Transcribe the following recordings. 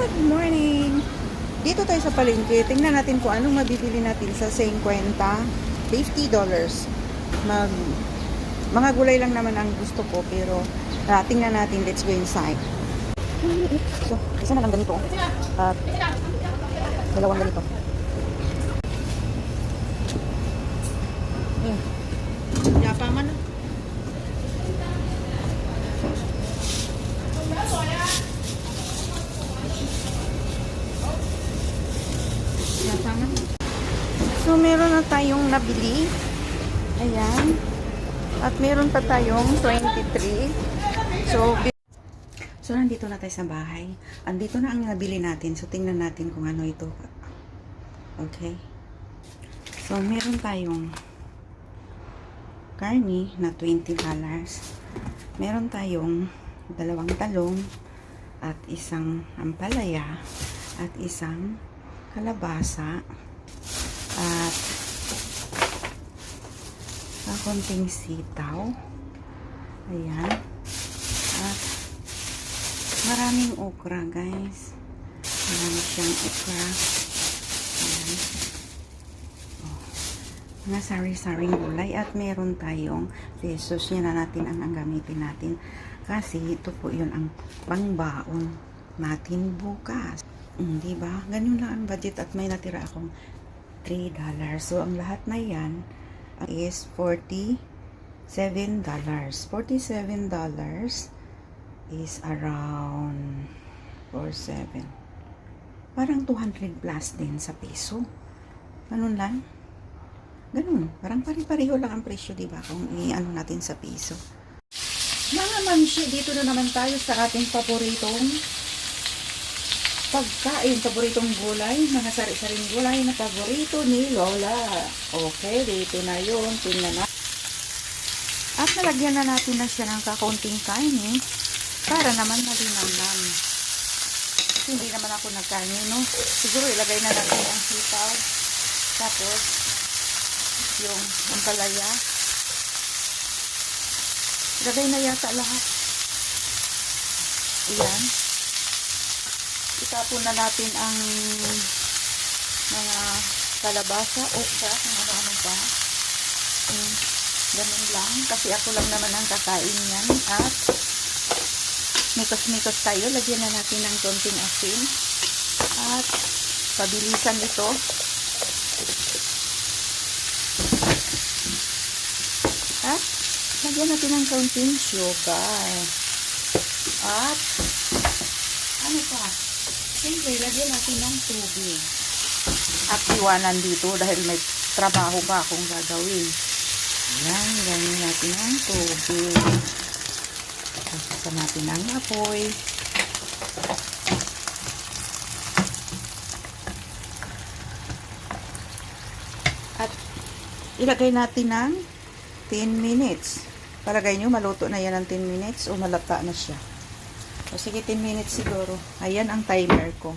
Good morning! Dito tayo sa palengke. Tingnan natin kung anong mabibili natin sa 50, 50 dollars. Mag, mga gulay lang naman ang gusto ko, pero ah, tingnan natin. Let's go inside. So, isa na lang ganito. At dalawang ganito. Hmm. Yapa man. So, meron na tayong nabili. Ayan. At meron pa tayong 23. So, So, nandito na tayo sa bahay. Andito na ang nabili natin. So, tingnan natin kung ano ito. Okay. So, meron tayong karni na 20 dollars. Meron tayong dalawang talong at isang ampalaya at isang kalabasa at konting sitaw. Ayan. At maraming okra, guys. Marami siyang okra. Ayan. Oh. Mga sari-saring gulay at meron tayong pesos. Yan na natin ang, ang gamitin natin. Kasi ito po yun ang pangbaon natin bukas. Mm, di ba? Ganun lang ang budget at may natira akong 3 dollars. So, ang lahat na yan is 47 dollars. 47 dollars is around 47. Parang 200 plus din sa peso. Ganun lang. Ganun. Parang pare-pareho lang ang presyo, di ba? Kung i-ano natin sa piso. Mga mamshi, dito na naman tayo sa ating paboritong pagkain, paboritong gulay, mga sari-saring gulay na paborito ni Lola. Okay, dito na yun. Tingnan na. At nalagyan na natin na siya ng kakaunting kainin para naman malinamnam. Kasi hindi naman ako nagkain, no? Siguro ilagay na natin ang sitaw. Tapos, yung ampalaya. Ilagay na yata lahat. Iyan. Itapon na natin ang mga kalabasa, okra, kung ano-ano pa. Hmm, ganun lang. Kasi ako lang naman ang kakain yan. At mikos-mikos tayo. Lagyan na natin ng konting asin. At pabilisan ito. At lagyan natin ng konting sugar. At ano pa? Siyempre, lagyan natin ng tubig. At iwanan dito dahil may trabaho pa akong gagawin. Yan, ganyan natin ang tubig. Sasa natin ang apoy. At ilagay natin ng 10 minutes. Palagay nyo, maluto na yan ng 10 minutes o malata na siya. O sige, 10 minutes siguro. Ayan ang timer ko.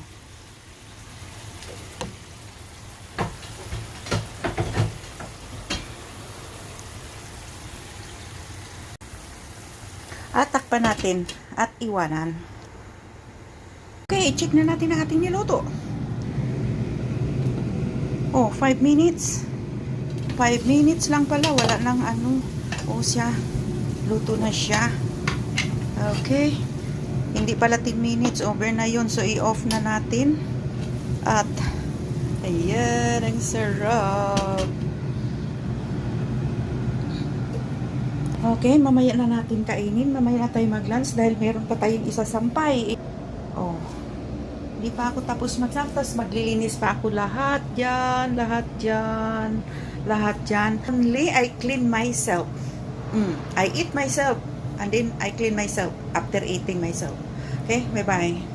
At takpan natin at iwanan. Okay, check na natin ang ating niluto. Oh, 5 minutes. 5 minutes lang pala. Wala nang ano. O siya. Luto na siya. Okay. Hindi pala 10 minutes. Over na yun. So, i-off na natin. At, ayan. Ang sarap. Okay, mamaya na natin kainin. Mamaya na tayo mag-lunch dahil meron pa tayong isa sampay. Oh. Hindi pa ako tapos mag-lunch. Tapos maglilinis pa ako lahat dyan. Lahat dyan. Lahat dyan. Only I clean myself. Mm, I eat myself. And then I clean myself after eating myself. Okay, bye-bye.